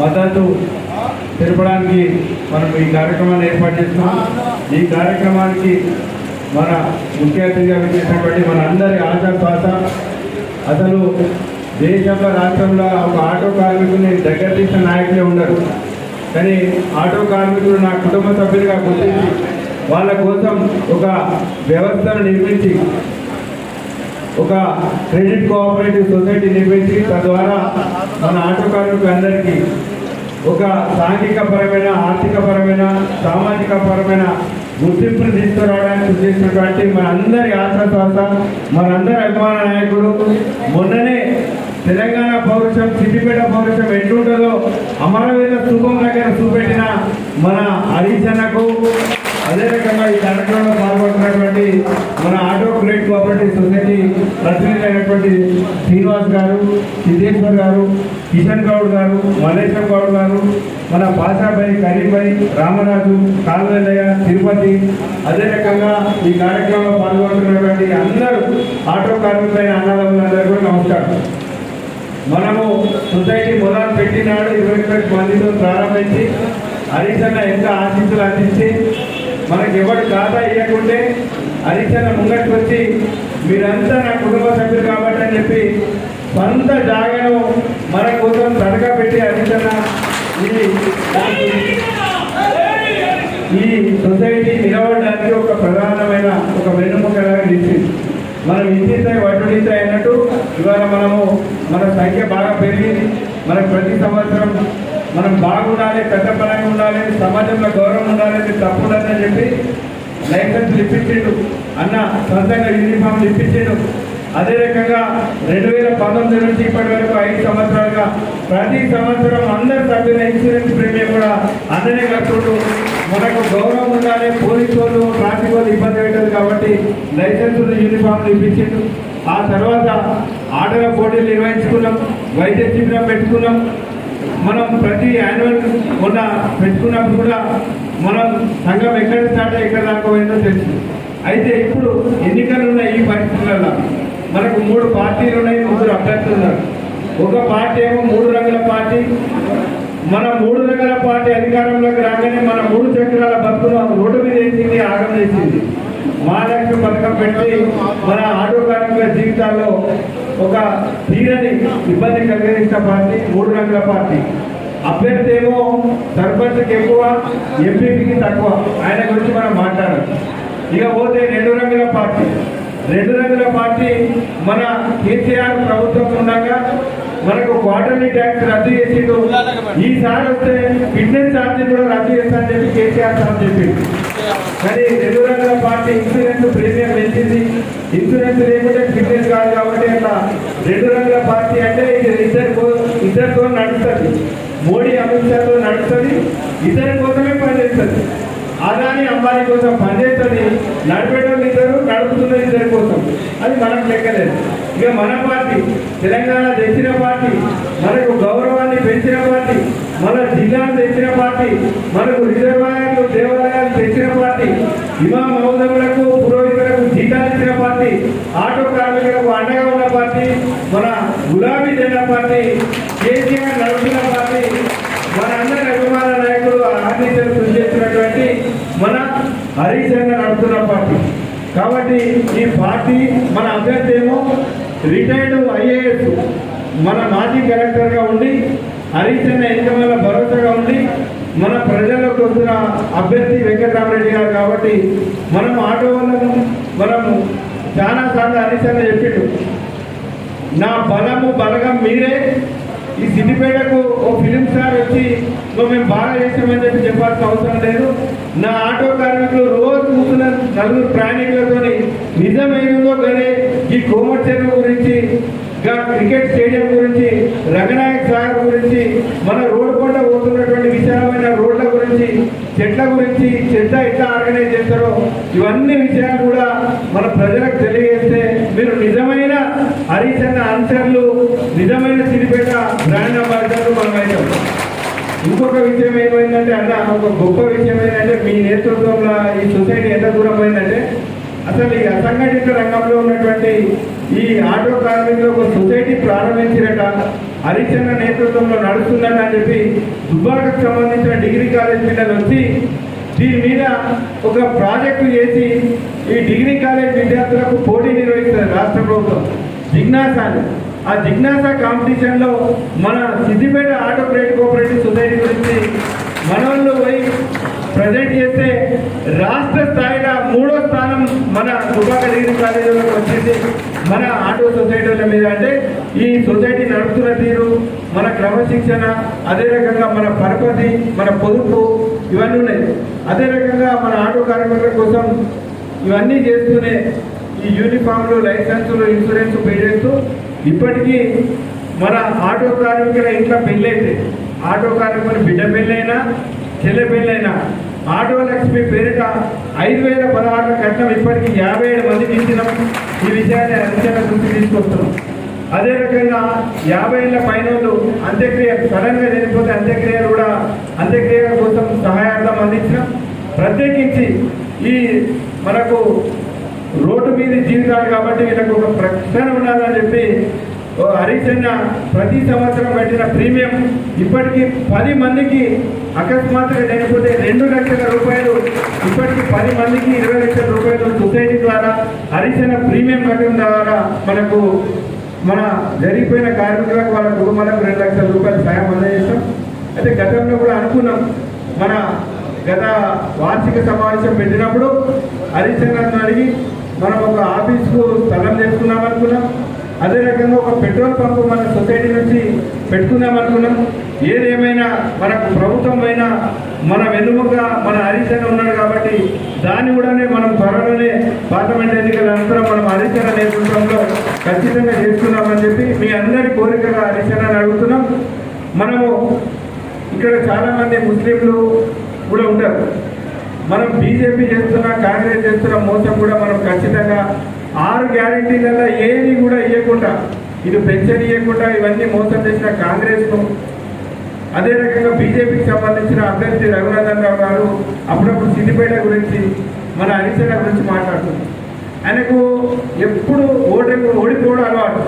మద్దతు తెలపడానికి మనం ఈ కార్యక్రమాన్ని ఏర్పాటు చేస్తున్నాం. ఈ కార్యక్రమానికి మన ముఖ్య అతిథిగా విచ్చేసినటువంటి మన అందరి ఆశాపాత అసలు దేశంలో రాష్ట్రంలో ఒక ఆటో కార్మికుడిని దగ్గర తీసిన నాయకులే ఉండరు. కానీ ఆటో కార్మికులు నా కుటుంబ సభ్యులుగా గుర్తించి వాళ్ళ కోసం ఒక వ్యవస్థను నిర్మించి ఒక క్రెడిట్ కోఆపరేటివ్ సొసైటీ నిర్మించి తద్వారా మన ఆటో కార్మికులందరికీ ఒక సాంఘిక పరమైన ఆర్థిక పరమైన సామాజిక పరమైన గుర్తింపును తీసుకురావడానికి కృషి చేసినటువంటి మన అందరి ఆశాశ్వాస మనందరి అభిమాన నాయకుడు. మొన్ననే తెలంగాణ పౌరుషం సిద్దిపేట పౌరుషం ఎట్లుంటుందో అమరవీర స్థూపం దగ్గర చూపెట్టిన మన హరీష్ అన్నకు అదే రకంగా ఈ కార్యక్రమంలో పాల్గొంటున్నటువంటి మన ఆటో క్రెడిట్ కోఆపరేటివ్ సొసైటీ ప్రతినిధి అయినటువంటి శ్రీనివాస్ గారు సిద్ధేశ్వర్ గారు కిషన్ గౌడ్ గారు మల్లేశం గౌడ్ గారు మన పాషాభాయ్ కరీంభాయ్ రామరాజు కాల్వెల్లయ్య తిరుపతి అదే రకంగా ఈ కార్యక్రమంలో పాల్గొంటున్నటువంటి అందరూ ఆటో కార్మికులైన అన్నదమ్ములందరూ కూడా నమస్కారం. మనము సొసైటీ మొదలు పెట్టినాడు ఇరవై మందితో ప్రారంభించి హరీశన్న ఎంత ఆశీస్సులు అందించి మనకి ఎవరు ఖాతా ఇవ్వకుంటే హరీశన్న ముంగట్టు వచ్చి మీరంతా నా కుటుంబ సభ్యులు కాబట్టి అని చెప్పి సొంత జాగాను మన కోసం తడగా పెట్టి హరీశన్న ఈ సొసైటీ నిలబడడానికి ఒక ప్రధానమైన ఒక వెన్నుముకగా నిలిచింది. మనం ఇంటిస్తాయి వడ్డీస్తాయి అన్నట్టు ఇవాళ మనము మన సంఖ్య బాగా పెరిగింది. మనకు ప్రతి సంవత్సరం మనం బాగుండాలి పెద్ద పరంగా ఉండాలి సమాజంలో గౌరవం ఉండాలి తప్పుడని తప్పుదని చెప్పి లైసెన్స్ ఇప్పించాడు. అన్న సొంతంగా యూనిఫామ్ ఇప్పించాడు. అదే రకంగా రెండు వేల పంతొమ్మిది నుంచి ఇప్పటి వరకు ఐదు సంవత్సరాలుగా ప్రతి సంవత్సరం అందరి సభ్యుల ఇన్సూరెన్స్ ప్రీమియం కూడా అందరినీ కట్టుకుంటూ మనకు గౌరవం ఉండాలి పోలీసు వాళ్ళు ట్రాఫిక్ వాళ్ళు ఇబ్బంది పెట్టదు కాబట్టి లైసెన్సులు యూనిఫామ్ ఇప్పించాడు. ఆ తర్వాత ఆటల పోటీలు నిర్వహించుకున్నాం వైద్య శిబిరం పెట్టుకున్నాం. మనం ప్రతి యాన్యువల్ మొన్న పెట్టుకున్నప్పుడు కూడా మనం సంఘం ఎక్కడ స్టార్ట్ ఎక్కడ దాకా పోయిందో తెలుసు. అయితే ఇప్పుడు ఎన్నికలు ఉన్నాయి ఈ పరిస్థితులలో మనకు మూడు పార్టీలు ఉన్నాయి ముగ్గురు అభ్యర్థులు ఉన్నారు. ఒక పార్టీ ఏమో మూడు రంగుల పార్టీ. మన మూడు రంగుల పార్టీ అధికారంలోకి రాగానే మన మూడు చక్రాల బతుకును రోడ్డు మీద వేసింది ఆగం చేసింది మహాలక్ష్మి పథకం పెట్టి మన ఆటో కార్మికుల జీవితాల్లో ఒక తీరని ఇబ్బంది కలిగించిన పార్టీ మూడు రంగుల పార్టీ. అభ్యర్థి ఏమో సర్పంచ్కి ఎక్కువ ఎంపీపీకి తక్కువ. ఆయన గురించి మనం మాట్లాడాలి ఇక పోతే రెండు రంగుల పార్టీ. రెండు రంగుల పార్టీ మన కేసీఆర్ ప్రభుత్వం ఉండగా మనకు క్వార్టర్లీ ట్యాక్స్ రద్దు చేసిండు. ఈసారి వస్తే ఫిట్నెస్ ఛార్జీ కూడా రద్దు చేస్తా అని చెప్పి కేసీఆర్ సార్ చెప్పింది కానీ రెండు రంగుల పార్టీ ఇన్సూరెన్స్ ప్రీమియం పెంచింది ఇన్సూరెన్స్ లేకుంటే ఫిట్నెస్ కాదు కాబట్టి అట్లా రెండు రంగుల పార్టీ అంటే ఇది ఇద్దరు ఇద్దరితో నడుస్తుంది. మోడీ అమిత్ షాతో నడుస్తుంది ఇద్దరి కోసమే పనిచేస్తుంది. అదాని అంబానీ కోసం పనిచేస్తుంది. నడిపేటోళ్ళు ఇద్దరు నడుపుతున్న ఇద్దరి కోసం. అది మనకు లెక్కలేదు. ఇక మన పార్టీ తెలంగాణ తెచ్చిన పార్టీ మనకు గౌరవాన్ని పెంచిన పార్టీ మన జిల్లాను తెచ్చిన పార్టీ మనకు రిజర్వాయర్లు దేవాలయాలు తెచ్చిన పార్టీ ఇమా మౌదములకు పురోహిత జీతాలు ఇచ్చిన పార్టీ ఆటో కార్మికులకు అండగా ఉన్న పార్టీ మన గులాబీ జెండా పార్టీ కేసీఆర్ నడుపుతున్న పార్టీ మన అందరి అభిమాన నాయకుడు ఆర్టీసీలు కృషి చేస్తున్నటువంటి మన హరీష్ అన్న నడుపుతున్న పార్టీ కాబట్టి ఈ పార్టీ మన అభ్యర్థి ఏమో రిటైర్డ్ ఐఏఎస్ మన మాజీ ఉండి హరీష్ అన్న ఎన్నిక వల్ల భరోసాగా ఉండి మన ప్రజలకు వస్తున్న అభ్యర్థి వెంకటరామరెడ్డి గారు కాబట్టి మనం ఆటో వాళ్ళను మనము చాలా సార్లు హరీష్ అన్న చెప్పిండు నా బలము బలగం మీరే. ఈ సిద్దిపేటకు ఓ ఫిలిం స్టార్ వచ్చి మేము బాగా చేసామని చెప్పి చెప్పాల్సిన అవసరం లేదు. నా ఆటో కార్మికులు రోజు కూర్చున్న నలుగురు ప్రయాణికులతో నిజమేదో కానీ ఈ కోమటి చెరువు గురించి క్రికెట్ స్టేడియం గురించి రంగనాయక్ సాగర్ గురించి మన రోడ్డు పంట పోతున్నటువంటి విశాలమైన రోడ్ల గురించి చెట్ల గురించి చెత్త ఎట్లా ఆర్గనైజ్ చేస్తారో ఇవన్నీ విషయాలు కూడా మన ప్రజలకు తెలియజేస్తే మీరు నిజమైన హరీశన్న ఆన్సర్లు నిజమైన సిరిపేట బ్రాండ్ అంబాసిడర్లు మనం ఇంకొక విషయం ఏమైందంటే అన్న ఒక గొప్ప విషయం ఏంటంటే మీ నేతృత్వంలో ఈ సొసైటీ ఎంత దూరం పోయిందంటే అసలు ఈ అసంఘటిత రంగంలో ఉన్నటువంటి ఈ ఆటో కార్మికులు ఒక సొసైటీ ప్రారంభించినట హరిచంద్ర నేతృత్వంలో నడుస్తుందని అని చెప్పి దుబ్బాకకు సంబంధించిన డిగ్రీ కాలేజ్ పిల్లలు వచ్చి దీని మీద ఒక ప్రాజెక్టు చేసి ఈ డిగ్రీ కాలేజ్ విద్యార్థులకు పోటీ నిర్వహిస్తుంది రాష్ట్ర ప్రభుత్వం. జిజ్ఞాస ఆ జిజ్ఞాస కాంపిటీషన్లో మన Siddipet auto credit cooperative society గురించి మనోళ్ళు పోయి ప్రజెంట్ చేస్తే రాష్ట్ర స్థాయిలో మూడో స్థానం మన దుబాక డిగ్రీ కాలేజీలోకి వచ్చింది మన ఆటో సొసైటీల మీద. అంటే ఈ సొసైటీ నడుపుతున్న తీరు మన క్రమశిక్షణ అదే రకంగా మన పరపతి మన పొదుపు ఇవన్నీ ఉన్నాయి. అదే రకంగా మన ఆటో కార్మికుల కోసం ఇవన్నీ చేస్తూనే ఈ యూనిఫామ్లు లైసెన్సులు ఇన్సూరెన్స్ పే చేస్తూ ఇప్పటికీ మన ఆటో కార్మికుల ఇంట్లో పెళ్ళైతే ఆటో కార్మికుల బిడ్డ పెళ్ళైనా చెల్లె పెళ్ళైనా ఆటో లక్ష్మి పేరిట ఐదు వేల పదహారుల కట్నం ఇప్పటికీ యాభై ఏడు మందికి ఇచ్చినాం ఈ విషయాన్ని అంచనా గురించి తీసుకొస్తున్నాం. అదే రకంగా యాభై ఏళ్ళ పైన అంత్యక్రియ సడన్గా చనిపోతే అంత్యక్రియలు కూడా అంత్యక్రియ కోసం సహాయార్థం అందించినాం. ప్రత్యేకించి ఈ మనకు రోడ్డు మీద జీవితాలు కాబట్టి వీళ్ళకు ఒక ప్రశ్న ఉండాలని చెప్పి హరిచంద్ర ప్రతి సంవత్సరం పెట్టిన ప్రీమియం ఇప్పటికీ పది మందికి అకస్మాత్తుగా చనిపోతే రెండు లక్షల రూపాయలు ఇప్పటికి పది మందికి ఇరవై లక్షల రూపాయలు సొసైటీ ద్వారా హరిచంద్ర ప్రీమియం కట్టడం ద్వారా మనకు మన జరిగిపోయిన కార్మికులకు వాళ్ళ కుటుంబాలకు రెండు లక్షల రూపాయలు సాయం అందజేస్తాం. అయితే గతంలో కూడా అనుకున్నాం. మన గత వార్షిక సమావేశం పెట్టినప్పుడు హరిచంద్రను అడిగి మనం ఒక ఆఫీస్కు స్థలం చేసుకున్నాం అనుకున్నాం. అదే రకంగా ఒక పెట్రోల్ పంపు మన సొసైటీ నుంచి పెట్టుకుందాం అనుకున్నాం. ఏదేమైనా మనకు ప్రభుత్వం అయినా మన వెన్నుముక మన హరిచంద్ర ఉన్నాడు కాబట్టి దాన్ని కూడానే మనం త్వరలోనే పార్లమెంట్ ఎన్నికల అనంతరం మనం హరిచంద్ర నేతృత్వంలో ఖచ్చితంగా చేసుకున్నామని చెప్పి మీ అందరి కోరికగా హరిచంద్రని అడుగుతున్నాం. మనము ఇక్కడ చాలామంది ముస్లింలు కూడా ఉంటారు. మనం బీజేపీ చేస్తున్న కాంగ్రెస్ చేస్తున్న మోసం కూడా మనం ఖచ్చితంగా ఆరు గ్యారంటీలలో ఏది కూడా ఇవ్వకుండా ఇది పెన్షన్ ఇవ్వకుండా ఇవన్నీ మోసం చేసిన కాంగ్రెస్ను అదే రకంగా బీజేపీకి సంబంధించిన అభ్యర్థి రఘునందన్ రావు గారు అప్పుడప్పుడు సిద్దిపేట గురించి మన హరిచంద్ర గురించి మాట్లాడుతుంది ఆయనకు ఎప్పుడు ఓటమి ఓడిపోవడం అలవాటు.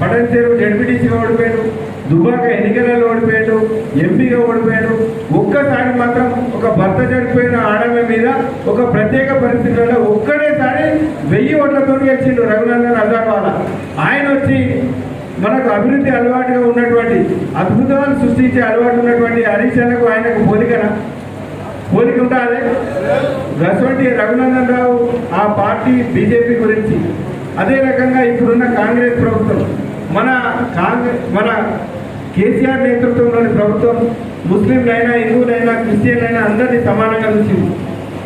పటన్ చెరువు జడ్పీటీసీగా ఓడిపోయాడు దుబాక ఎన్నికలలో ఓడిపోయాడు ఎంపీగా ఓడిపోయాడు. ఒక్కసారి మాత్రం ఒక భర్త చనిపోయిన ఆడమే మీద ఒక ప్రత్యేక పరిస్థితులలో ఒక్కడేసారి వెయ్యి ఓట్లతో గెలిచిండు రఘునందన్ అజార్వాలా. ఆయన వచ్చి మనకు అభివృద్ధి అలవాటుగా ఉన్నటువంటి అద్భుతాలు సృష్టించే అలవాటు ఉన్నటువంటి హరీశ్చంద్రకు ఆయనకు పోలికనా? పోలిక ఉండాలి గసవంటి రఘునందన్ రావు ఆ పార్టీ బీజేపీ గురించి. అదే రకంగా ఇప్పుడున్న కాంగ్రెస్ ప్రభుత్వం. మన కాంగ్రెస్ మన కేసీఆర్ నేతృత్వంలోని ప్రభుత్వం ముస్లింలైనా హిందువులైనా క్రిస్టియన్లైనా అందరినీ సమానంగా చూసింది.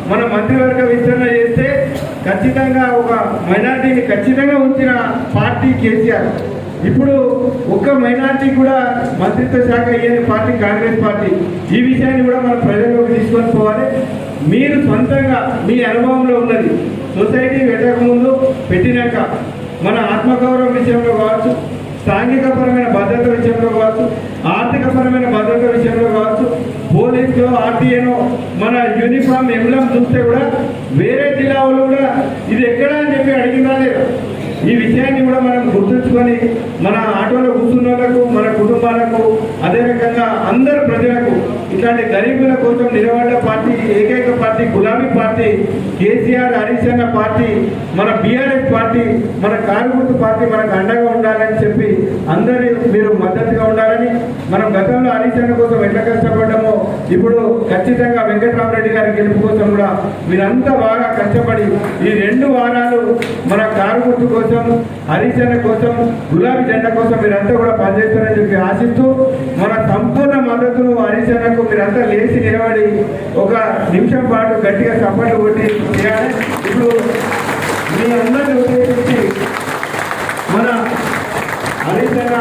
మన మంత్రివర్గ విస్తరణ చేస్తే ఖచ్చితంగా ఒక మైనార్టీని ఖచ్చితంగా ఉంచిన పార్టీ కేసీఆర్. ఇప్పుడు ఒక్క మైనార్టీ కూడా మంత్రిత్వ శాఖ ఇయ్యని పార్టీ కాంగ్రెస్ పార్టీ ఈ విషయాన్ని కూడా మనం ప్రజల్లోకి తీసుకొని పోవాలి. మీరు సొంతంగా మీ అనుభవంలో ఉన్నది సొసైటీ పెట్టకముందు పెట్టినాక మన ఆత్మగౌరవం విషయంలో కావచ్చు సాంఘికపరమైన భద్రత విషయంలో కావచ్చు ఆర్థికపరమైన భద్రత విషయంలో కావచ్చు పోలీసులో ఆర్టీఏనో మన యూనిఫామ్ ఎంబ్లం చూస్తే కూడా వేరే జిల్లా వాళ్ళు కూడా ఇది ఎక్కడ అని చెప్పి అడిగినా లేదు. ఈ విషయాన్ని కూడా మనం గుర్తుంచుకొని మన ఆటోలో కూర్చున్న వాళ్ళకు మన కుటుంబాలకు అదే రకంగా అందరు ప్రజలకు ఇట్లాంటి గరీబుల కోసం నిలబడ్డ పార్టీ ఏకైక పార్టీ గులాబీ పార్టీ కేసీఆర్ హరీష్ అన్న పార్టీ మన బీఆర్ఎస్ పార్టీ మన కారుగుర్తు పార్టీ మనకు అండగా ఉండాలని చెప్పి అందరి మీరు మద్దతుగా ఉండాలని మనం గతంలో హరీష్ అన్న కోసం ఎట్లా కష్టపడ్డామో ఇప్పుడు ఖచ్చితంగా వెంకటరామరెడ్డి గారి గెలుపు కోసం కూడా మీరంతా బాగా కష్టపడి ఈ రెండు వారాలు మన కారుగుట్టు కోసం హరిశన్న కోసం గులాబీ జెండా కోసం మీరంతా కూడా పనిచేస్తారని చెప్పి ఆశిస్తూ మన సంపూర్ణ మద్దతును హరిశన్నకు మీరంతా లేచి నిలబడి ఒక నిమిషం పాటు గట్టిగా చప్పట్లు కొట్టి చేయాలి. ఇప్పుడు మీ అందరిని ఉద్దేశించి మన హరిశన్న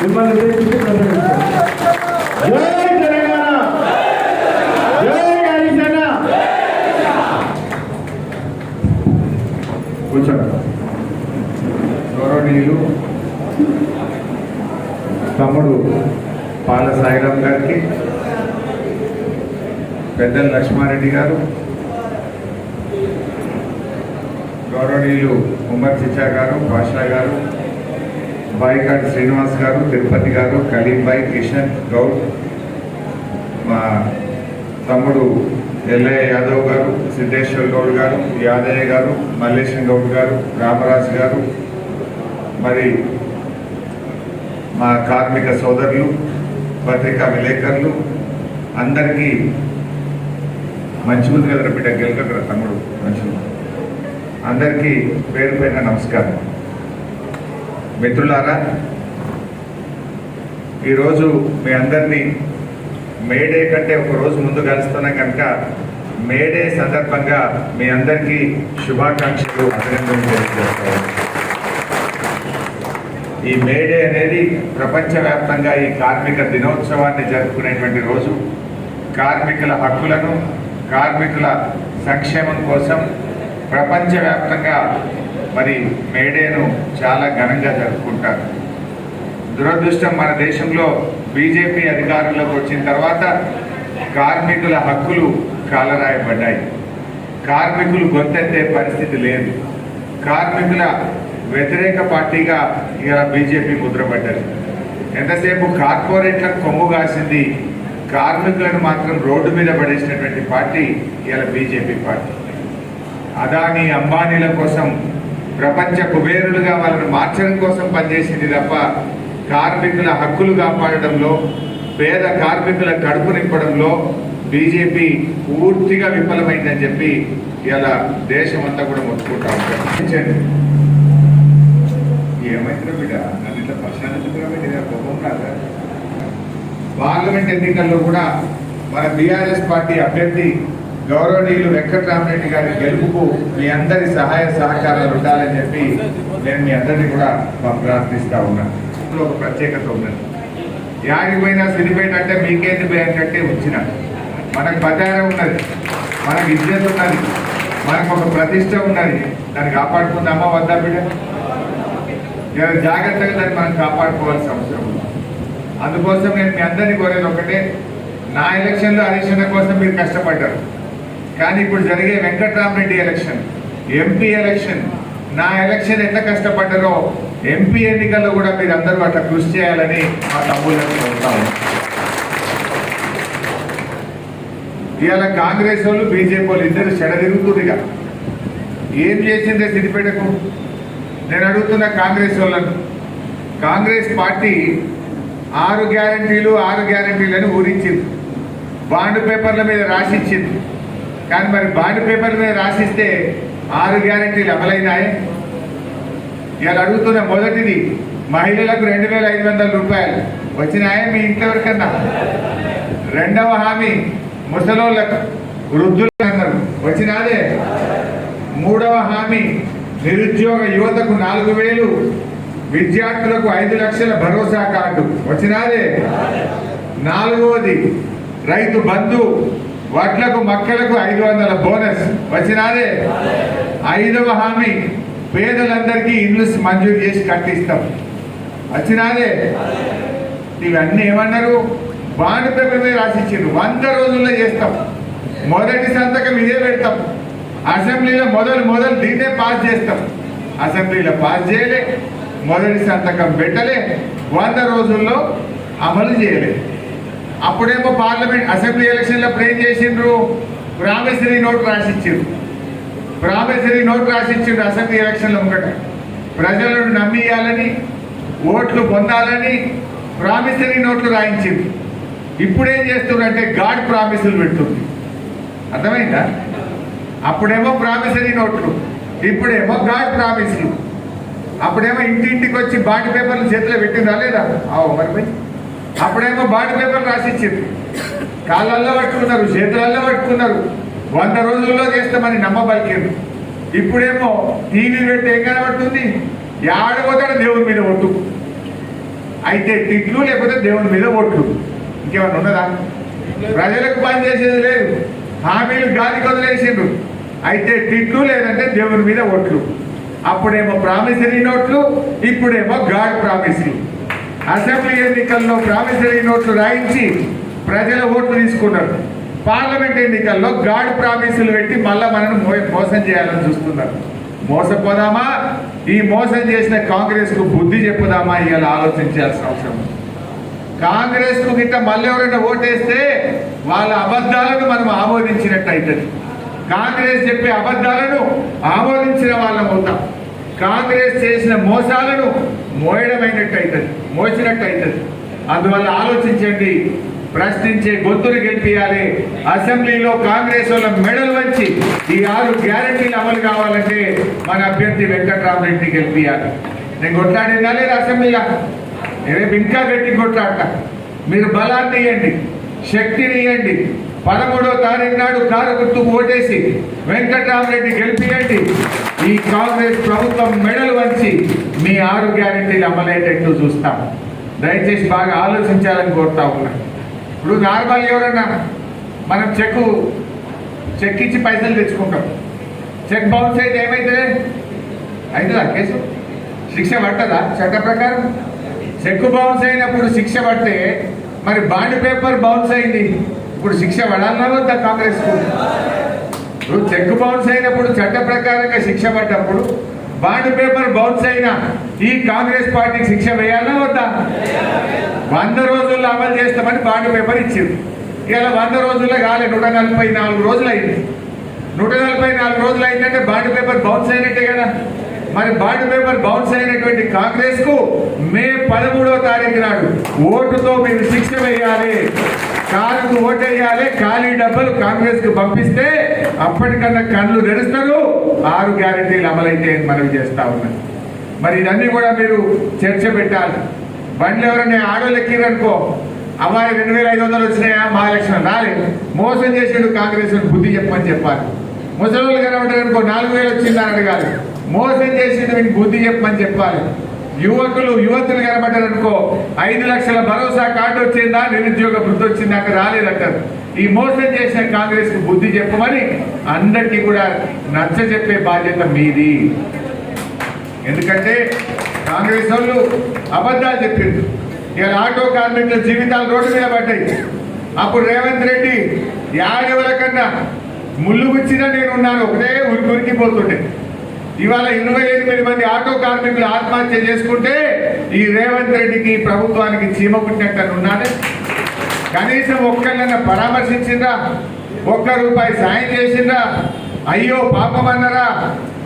మిమ్మల్ని ఉద్దేశించి గౌరవనీయులు తమ్ముడు పాల సాయిరాం గారికి పెద్దల లక్ష్మారెడ్డి గారు గౌరవనీయులు ఉమర్ చిచ్చా గారు భాషా గారు బాయికాటి శ్రీనివాస్ గారు తిరుపతి గారు కలీంబాయి కిషన్ గౌడ్ మా తమ్ముడు ఎల్లయ్య యాదవ్ గారు సిద్ధేశ్వర్ గౌడ్ గారు యాదయ్య గారు మల్లేశం గౌడ్ గారు రామరాజు గారు మరి మా కార్మిక సోదరులు పత్రికా విలేకరులు అందరికీ మంచి మంచిగుంది కదా బిడ్డ గెలకరా తమ్ముడు మంచి అందరికీ పేరు పైన నమస్కారం. మిత్రులారా ఈరోజు మీ అందరినీ మేడే కంటే ఒక రోజు ముందు కలుస్తున్నాం కనుక మేడే సందర్భంగా మీ అందరికీ శుభాకాంక్షలు అభినందనలు తెలియజేస్తాను. ఈ మేడే అనేది ప్రపంచవ్యాప్తంగా ఈ కార్మిక దినోత్సవాన్ని జరుపుకునేటువంటి రోజు. కార్మికుల హక్కులను కార్మికుల సంక్షేమం కోసం ప్రపంచవ్యాప్తంగా మరి మేడేను చాలా ఘనంగా జరుపుకుంటారు. దురదృష్టం మన దేశంలో బీజేపీ అధికారంలోకి వచ్చిన తర్వాత కార్మికుల హక్కులు కాలరాయబడ్డాయి. కార్మికులు గొంతెత్తే పరిస్థితి లేదు. కార్మికుల వ్యతిరేక పార్టీగా ఇలా బీజేపీ ముద్రపడ్డది ఎంతసేపు కార్పొరేట్లకు కొమ్ము కాసింది కార్మికులను మాత్రం రోడ్డు మీద పడేసినటువంటి పార్టీ ఇలా బీజేపీ పార్టీ. అదాని అంబానీల కోసం ప్రపంచ కుబేరులుగా వాళ్ళని మార్చడం కోసం పనిచేసింది తప్ప కార్మికుల హక్కులు కాపాడడంలో పేద కార్మికుల కడుపు నింపడంలో బీజేపీ పూర్తిగా విఫలమైందని చెప్పి ఇలా దేశమంతా కూడా మొత్తుకుంటా ఉంటారు. ఏమైందిరా బిడ్డ? నన్ను ఇట్లా ప్రశాంతంగా పెట్టిన కోపం రాదా. పార్లమెంట్ ఎన్నికల్లో కూడా మన బీఆర్ఎస్ పార్టీ అభ్యర్థి గౌరవనీయులు వెంకటరామరెడ్డి గారి గెలుపుకు మీ అందరి సహాయ సహకారాలు ఉండాలని చెప్పి నేను మీ అందరినీ కూడా ప్రార్థిస్తా ఉన్నాను ఒక ప్రత్యేకత ఉన్నది. యాడికి పోయినా సిరిపేట అంటే మీకేంటి బ్యాంక్ అంటే వచ్చిన. మనకు బజార ఉన్నది. మనకు ఇజ్జత్ ఉన్నది. మనకు ఒక ప్రతిష్ట ఉన్నది. దాన్ని కాపాడుకుందామా? వద్దా బిడ్డ? జాగ్రత్తగా దాన్ని మనం కాపాడుకోవాల్సిన అవసరం ఉంది. అందుకోసం నేను మీ అందరినీ కోరేది ఒకటే నా ఎలక్షన్లో హరీషణ కోసం మీరు కష్టపడ్డారు. కానీ ఇప్పుడు జరిగే వెంకట్రామరెడ్డి ఎలక్షన్ ఎంపీ ఎలక్షన్ నా ఎలక్షన్ ఎంత కష్టపడ్డారో ఎంపీ ఎన్నికల్లో కూడా మీరు అందరూ అట్లా కృషి చేయాలని మా తమ్ముళ్ళని చెప్తాము ఇవాళ కాంగ్రెస్ వాళ్ళు బీజేపీ వాళ్ళు ఇద్దరు చెడదిరుగుతుందిగా. ఏం చేసిందే సిద్దిపేటకు? నేను అడుగుతున్న కాంగ్రెస్ వాళ్ళను. కాంగ్రెస్ పార్టీ ఆరు గ్యారంటీలు ఆరు గ్యారంటీలను ఊరించింది. బాండ్ పేపర్ల మీద రాసిచ్చింది. కానీ మరి బాండ్ పేపర్ల మీద రాసిస్తే ఆరు గ్యారంటీలు అమలైనాయి? ఇవాళ అడుగుతున్న మొదటిది మహిళలకు రెండు వేల ఐదు వందల రూపాయలు వచ్చినాయా మీ ఇంట్లో వరకన్నా రెండవ హామీ ముసలోళ్ళకు వృద్ధులు అన్నారు వచ్చినాదే. మూడవ హామీ నిరుద్యోగ యువతకు నాలుగు వేలు విద్యార్థులకు ఐదు లక్షల భరోసా కార్డు. వచ్చినాదే నాలుగవది రైతు బంధు వడ్లకు మక్కలకు ఐదు వందల బోనస్. వచ్చినాదే ఐదవ హామీ పేదలందరికీ ఇల్లు మంజూరు చేసి కట్టిస్తాం. వచ్చినాదే ఇవన్నీ ఏమన్నారు? బాండ్ పేపర్ మీద రాసిచ్చిండ్రు. వంద రోజుల్లో చేస్తాం. మొదటి సంతకం ఇదే పెడతాం. అసెంబ్లీలో మొదలు మొదలు దీన్నే పాస్ చేస్తాం. అసెంబ్లీలో పాస్ చేయలే మొదటి సంతకం పెట్టలే వంద రోజుల్లో అమలు చేయలే. అప్పుడేమో పార్లమెంట్ అసెంబ్లీ ఎలక్షన్లో ఏం చేసిండ్రు? ప్రామిసరీ నోట్ రాసిచ్చిండ్రు. ప్రామిసరీ నోట్ రాసిచ్చిండ్రు అసెంబ్లీ ఎలక్షన్లో ఒకటి ప్రజలను నమ్మియాలని ఓట్లు పొందాలని ప్రామిసరీ నోట్లు రాయించింది ఇప్పుడేం చేస్తున్నారంటే గాడ్ ప్రామిసులు పెడుతుంది. అర్థమైందా? అప్పుడేమో ప్రామిసరీ నోట్లు ఇప్పుడేమో గాడ్ ప్రామిస్లు. అప్పుడేమో ఇంటింటికి వచ్చి బాండ్ పేపర్లు చేతిలో పెట్టిందా లేదా? ఆవు మరి పోయి. అప్పుడేమో బాండ్ పేపర్లు రాసిచ్చింది. కాళ్ళల్లో పట్టుకున్నారు చేతులల్లో పట్టుకున్నారు. వంద రోజుల్లో చేస్తామని నమ్మబలికారు ఇప్పుడేమో టీవీ పెట్టి ఏం కనబడుతుంది? ఆడపోతాడు దేవుని మీద ఒట్టు. అయితే తిట్లు లేకపోతే దేవుని మీద ఒట్లు ఇంకేమన్నా ఉన్నదా? ప్రజలకు పని చేసేది లేదు. హామీలు గాలికి వదిలేసిండ్రు. అయితే తిట్లు లేదంటే దేవుని మీద ఓట్లు అప్పుడేమో ప్రామిసరీ నోట్లు ఇప్పుడేమో గాడ్ ప్రామిసరీ. అసెంబ్లీ ఎన్నికల్లో ప్రామిసరీ నోట్లు రాయించి ప్రజల ఓట్లు తీసుకున్నారు. పార్లమెంట్ ఎన్నికల్లో గాడ్ ప్రామిసులు పెట్టి మళ్ళా మనను మోసం చేయాలని చూస్తున్నారు. మోసపోదామా? ఈ మోసం చేసిన కాంగ్రెస్కు బుద్ధి చెప్పుదామా? ఇవాళ ఆలోచించాల్సిన అవసరం కాంగ్రెస్కు కాంగ్రెస్కు గిట్ట మళ్ళీ ఎవరైనా ఓటేస్తే వాళ్ళ అబద్ధాలను మనం ఆమోదించినట్టు అవుతుంది కాంగ్రెస్ చెప్పే అబద్ధాలను ఆమోదించిన వాళ్ళం అవుతాం. కాంగ్రెస్ చేసిన మోసాలను మోయడమైనట్టు అవుతుంది మోసినట్టు అవుతుంది అందువల్ల ఆలోచించండి ప్రశ్నించే గొంతులు గెలిపియాలి. అసెంబ్లీలో కాంగ్రెస్ వాళ్ళ మెడల్ వచ్చి ఈ ఆరు గ్యారంటీలు అమలు కావాలంటే మన అభ్యర్థి వెంకట్రామరెడ్డి గెలిపియాలి. నేను కొట్లాడిందా లేదా అసెంబ్లీలో? రేపు ఇంకా గట్టి కొట్లాడట మీరు బలాన్ని ఇవ్వండి శక్తిని ఇవ్వండి పదమూడో తారీఖు నాడు కారు గుర్తుకు ఓటేసి వెంకట్రామరెడ్డి గెలిపియండి. ఈ కాంగ్రెస్ ప్రభుత్వం మెడలు వంచి మీ ఆరు గ్యారంటీలు అమలయ్యేటట్టు చూస్తాం. దయచేసి బాగా ఆలోచించాలని కోరుతా ఉన్నా. ఇప్పుడు నార్మల్ ఎవరన్నా మనం చెక్కు చెక్ ఇచ్చి పైసలు తెచ్చుకుంటాం. చెక్ బౌన్స్ అయితే ఏమైతే? అవుతుందా కేసు? శిక్ష పట్టదా? చట్ట ప్రకారం? చెక్ బౌన్స్ అయినప్పుడు శిక్ష పడితే మరి బాండ్ పేపర్ బౌన్స్ అయింది. ఇప్పుడు శిక్ష పడాలన్నా వద్దా కాంగ్రెస్ ఇప్పుడు చెక్ బౌన్స్ అయినప్పుడు చట్ట ప్రకారంగా శిక్ష పడ్డప్పుడు బాండ్ పేపర్ బౌన్స్ అయినా ఈ కాంగ్రెస్ పార్టీకి శిక్ష వేయాలన్నా వద్దా? వంద రోజుల్లో అమలు చేస్తామని బాండ్ పేపర్ ఇచ్చింది. ఇలా వంద రోజుల్లో కాలే నూట నలభై నాలుగు రోజులు అయింది. నూట నలభై నాలుగు రోజులు అయిందంటే బాండ్ పేపర్ బౌన్స్ అయినట్టే కదా. మరి బాండ్ పేపర్ బౌన్స్ అయినటువంటి కాంగ్రెస్కు మే పదమూడవ తారీఖు నాడు ఓటుతో మీరు శిక్ష వేయాలి. కారుకు ఓటేయాలి ఖాళీ డబ్బులు కాంగ్రెస్కు పంపిస్తే అప్పటికన్నా కళ్ళు తెరుస్తారు. ఆరు గ్యారెంటీలు అమలైతే మనం చేస్తా ఉన్నాం. మరి ఇవన్నీ కూడా మీరు చర్చ పెట్టాలి. బండ్లు ఎవరైనా ఆడోళ్ళు ఎక్కిరనుకో అమ్మాయి రెండు వేల ఐదు వందలు వచ్చినాయా? మహాలక్ష్మి రాలేదు మోసం చేసిండు కాంగ్రెస్ బుద్ధి చెప్పని చెప్పాలి. ముసలోళ్ళు కనబడ్డారు అనుకో నాలుగు వేలు వచ్చిందా అని అడగాలి. మోసం చేసిండు వీనికి బుద్ధి చెప్పమని చెప్పాలి. యువకులు యువతులు కనబడ్డారు అనుకో ఐదు లక్షల భరోసా కార్డు వచ్చిందా? నిరుద్యోగ వృద్ధి వచ్చిందా? అక్కడ రాలేదంటారు. ఈ మోసం చేసిన కాంగ్రెస్కు బుద్ధి చెప్పమని అందరికీ కూడా నచ్చ చెప్పే బాధ్యత మీది. ఎందుకంటే కాంగ్రెస్ వాళ్ళు అబద్ధాలు చెప్పిండ్రు. ఇక ఆటో కార్మికుల జీవితాలు రోడ్డు మీద పడ్డాయి. అప్పుడు రేవంత్ రెడ్డి యాడవల కన్నా ముళ్ళు గుచ్చినా నేను ఉన్నాను. ఒకటే ఉరికి ఉరికిపోతుండే ఇవాళ ఇరవై ఎనిమిది మంది ఆటో కార్మికులు ఆత్మహత్య చేసుకుంటే ఈ రేవంత్ రెడ్డికి ప్రభుత్వానికి చీమ పుట్టినట్టు కనీసం ఒక్కళ్ళన్న పరామర్శించిందా ఒక్క రూపాయి సాయం చేసిండ్రా. అయ్యో పాపం అన్నరా.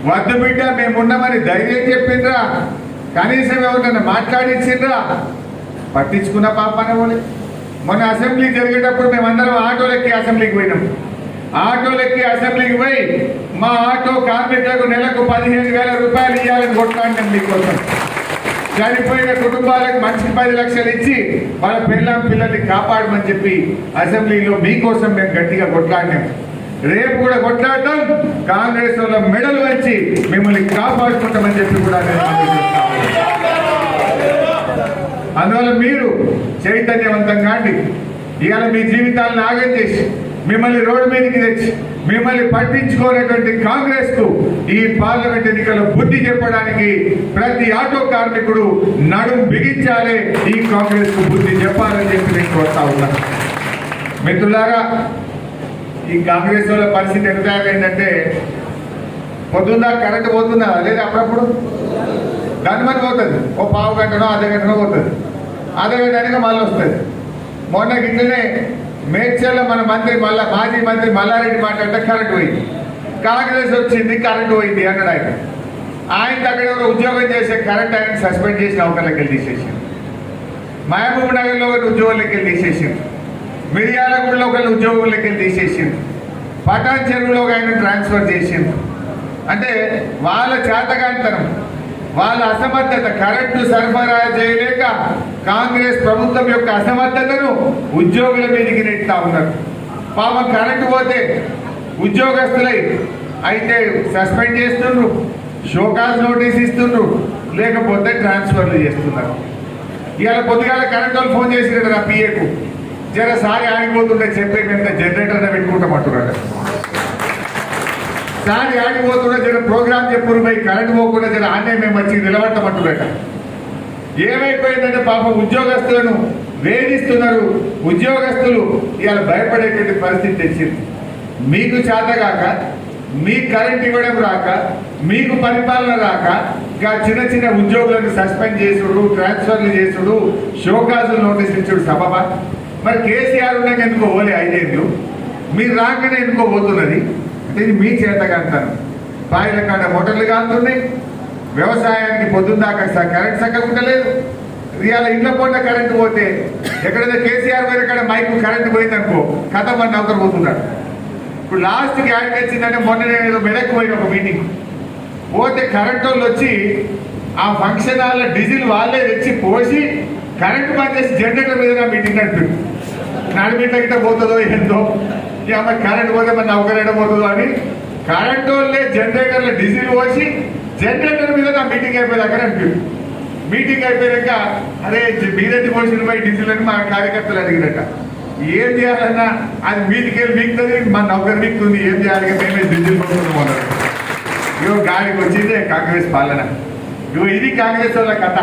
వద్దు బిడ్డ మేమున్నామని ధైర్యం చెప్పిండ్రా. కనీసం ఎవరినైనా మాట్లాడించిండ్రా. పట్టించుకున్న పాపన మొన్న అసెంబ్లీ జరిగేటప్పుడు మేమందరం ఆటోలెక్కి అసెంబ్లీకి పోయినాం. ఆటోలకి అసెంబ్లీకి పోయి మా ఆటో కార్మికులకు నెలకు పదిహేను వేల రూపాయలు ఇవ్వాలని కొట్లాడినాం మీకోసం. చనిపోయిన కుటుంబాలకు మంచి పది లక్షలు ఇచ్చి వాళ్ళ పిల్ల పిల్లల్ని కాపాడమని చెప్పి అసెంబ్లీలో మీకోసం మేము గట్టిగా కొట్లాడినాం. రేపు కూడా కొట్లాడటం కాంగ్రెస్ వాళ్ళ మెడలు వచ్చి మిమ్మల్ని కాపాడుకుంటామని చెప్పి కూడా అందువల్ల మీరు చైతన్యవంతంగా అండి ఇవాళ మీ జీవితాలను ఆగం చేసి మిమ్మల్ని రోడ్డు మీదకి తెచ్చి మిమ్మల్ని పట్టించుకోనటువంటి కాంగ్రెస్కు ఈ పార్లమెంట్ ఎన్నికల్లో బుద్ధి చెప్పడానికి ప్రతి ఆటో కార్మికుడు నడుం బిగించాలి ఈ కాంగ్రెస్కు బుద్ధి చెప్పాలని చెప్పి నేను కోరుతా ఉన్నా. మిత్రులారా ఈ కాంగ్రెస్ వాళ్ళ పరిస్థితి ఎంత ఏంటంటే పొద్దున్న కరెంట్ పోతుందా? లేదా అప్పుడప్పుడు? గన్మని పోతుంది. ఓ పావు గంటనో అర్ధ గంటనో పోతుంది. అర్ధ గంట మళ్ళీ వస్తుంది. మొన్న గిట్లనే మేడ్చల్లో మన మంత్రి మళ్ళా మాజీ మంత్రి మల్లారెడ్డి మాట్లాడితే కరెంట్ పోయింది. కాంగ్రెస్ వచ్చింది కరెంట్ పోయింది అన్నాడు ఆయన ఆయనకి అక్కడ ఎవరో ఉద్యోగం చేసే కరెంట్ ఆయన సస్పెండ్ చేసిన అవకాశాలకు వెళ్ళి తీసేసింది మహబూబ్ నగర్లో ఒకరి ఉద్యోగులకి వెళ్ళి తీసేసింది మిర్యాలగూడలో ఒకరి ఉద్యోగం వెళ్ళి తీసేసింది పటాన్ చెరువులో ఒక ఆయన ట్రాన్స్ఫర్ చేసింది అంటే వాళ్ళ చేతగాంతరం వాళ్ళ అసమర్థత కరెంటు సరఫరా చేయలేక కాంగ్రెస్ ప్రభుత్వం యొక్క అసమర్థతను ఉద్యోగుల మీదకి నెట్టా ఉన్నారు. పాపం కరెంటు పోతే ఉద్యోగస్తులై అయితే సస్పెండ్ చేస్తుండ్రు షోకాజ్ నోటీస్ ఇస్తుండ్రు లేకపోతే ట్రాన్స్ఫర్లు చేస్తున్నారు. ఇవాళ పొద్దుగాల కరెంట్ వాళ్ళు ఫోన్ చేసినట్టు నా పిఏకు జర సారి ఆగిపోతుండే చెప్పే మేము జనరేటర్ పెట్టుకుంటామంటున్నారు సారి ఆగిపోతుండే జర ప్రోగ్రామ్ చెప్పురు పోయి కరెంట్ పోకుండా జర ఆన్నే మేము వచ్చి నిలబడతామంటున్నట ఏమైపోయిందంటే పాపం ఉద్యోగస్తులను వేధిస్తున్నారు. ఉద్యోగస్తులు ఇవాళ భయపడేటువంటి పరిస్థితి తెచ్చింది. మీకు చేతగాక మీ కరెంట్ ఇవ్వడం రాక మీకు పరిపాలన రాక ఇంకా చిన్న చిన్న ఉద్యోగులను సస్పెండ్ చేసుడు ట్రాన్స్ఫర్లు చేసుడు షోకాజులు నోటీస్ ఇచ్చుడు సబబా? మరి కేసీఆర్ ఉన్నాక ఎందుకో పోలే ఐదేళ్ళు? మీరు రాగానే ఎందుకో పోతున్నది? అంటే ఇది మీ చేతగా అంటాను. బాయిల కాడ మోటార్లు కాలుతున్నాయి. వ్యవసాయానికి పొద్దున్న దాకా కరెంట్ చక్కగా ఉండలేదు ఇవాళ ఇంట్లో పూట కరెంటు పోతే ఎక్కడైతే కేసీఆర్ పోయిన కాడ మైకు కరెంట్ పోయిందనుకో కథ మన నౌకరు పోతున్నాడు. ఇప్పుడు లాస్ట్కి యాడికి వచ్చిందంటే మొన్న నేను ఏదో మెడకు పోయిన ఒక మీటింగ్. పోతే కరెంట్ వాళ్ళు వచ్చి ఆ ఫంక్షన్ హాల్లో డీజిల్ వాళ్ళే తెచ్చి పోసి కరెంట్ పనిచేసి జనరేటర్ మీద నా మీటింగ్ నడిపారు నడిమిట్ల గిట్ట పోతుందో ఏందో. ఇక మరి కరెంట్ పోతే మరి నౌకరేట పోతుందో అని కరెంట్ వాళ్ళే జనరేటర్లు డీజిల్ పోసి జనరేటర్ మీద నా మీటింగ్ అయిపోయేదాకా నడిపారు మీటింగ్ అయిపోయాక అరే మీరెందుకు పోసిన పోయి డీజిల్ అని మా కార్యకర్తలు అడిగినట్ట ఏం చేయాలన్నా అది మీదికి మీకుతుంది మా నౌకర్ మీకుతుంది ఏం చేయాలి మేమే డీజిల్ పోతున్నాం అన్నారు. ఇగో గాడికి వచ్చిందే కాంగ్రెస్ పాలన. ఇవో ఇది కాంగ్రెస్ వాళ్ళ కథ.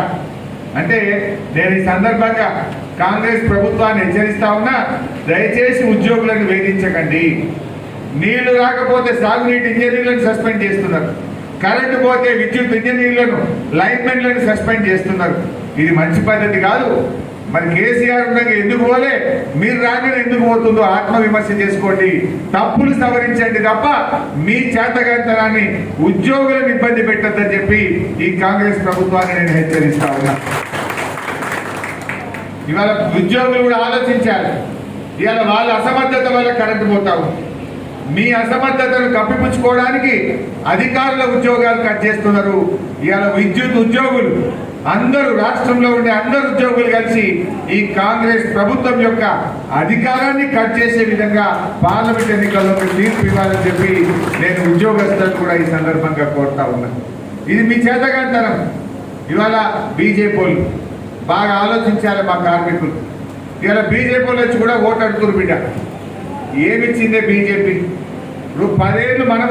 అంటే నేను ఈ సందర్భంగా కాంగ్రెస్ ప్రభుత్వాన్ని హెచ్చరిస్తా ఉన్నా దయచేసి ఉద్యోగులను వేధించకండి. నీళ్ళు రాకపోతే సాగునీటి ఇంజనీర్లను సస్పెండ్ చేస్తున్నారు. కరెంటు పోతే విద్యుత్ ఇంజనీర్లను లైన్మెన్లను సస్పెండ్ చేస్తున్నారు. ఇది మంచి పద్ధతి కాదు. మరి కేసీఆర్ ఉండగా ఎందుకు పోలే? మీరు రాని ఎందుకు పోతుందో ఆత్మవిమర్శ చేసుకోండి. తప్పులు సవరించండి తప్ప మీ చేతగాంతనాన్ని ఉద్యోగులను ఇబ్బంది పెట్టద్దని చెప్పి ఈ కాంగ్రెస్ ప్రభుత్వాన్ని నేను హెచ్చరిస్తా ఉన్నా. ఇవాళ ఉద్యోగులు కూడా ఆలోచించాలి. ఇవాళ వాళ్ళ అసమర్థత వల్ల కరెంటు పోతా ఉంది. మీ అసమర్థతను కప్పిపుచ్చుకోవడానికి అధికారుల ఉద్యోగాలు కట్ చేస్తున్నారు. ఇవాళ విద్యుత్ ఉద్యోగులు అందరూ రాష్ట్రంలో ఉండే అందరు ఉద్యోగులు కలిసి ఈ కాంగ్రెస్ ప్రభుత్వం యొక్క అధికారాన్ని కట్ చేసే విధంగా పార్లమెంట్ ఎన్నికల్లో తీర్పు ఇవ్వాలని చెప్పి నేను ఉద్యోగస్తులను కూడా ఈ సందర్భంగా కోరుతా ఉన్నాను ఇది మీ చేతగాంతరం ఇవాళ బీజేపీ బాగా ఆలోచించాలి మా కార్మికులు. ఇవాళ బీజేపీలు వచ్చి కూడా ఓటు అడుగుతున్నారు బిడ్డ. ఏమిచ్చిందే బీజేపీ? ఇప్పుడు పదేళ్ళు మనం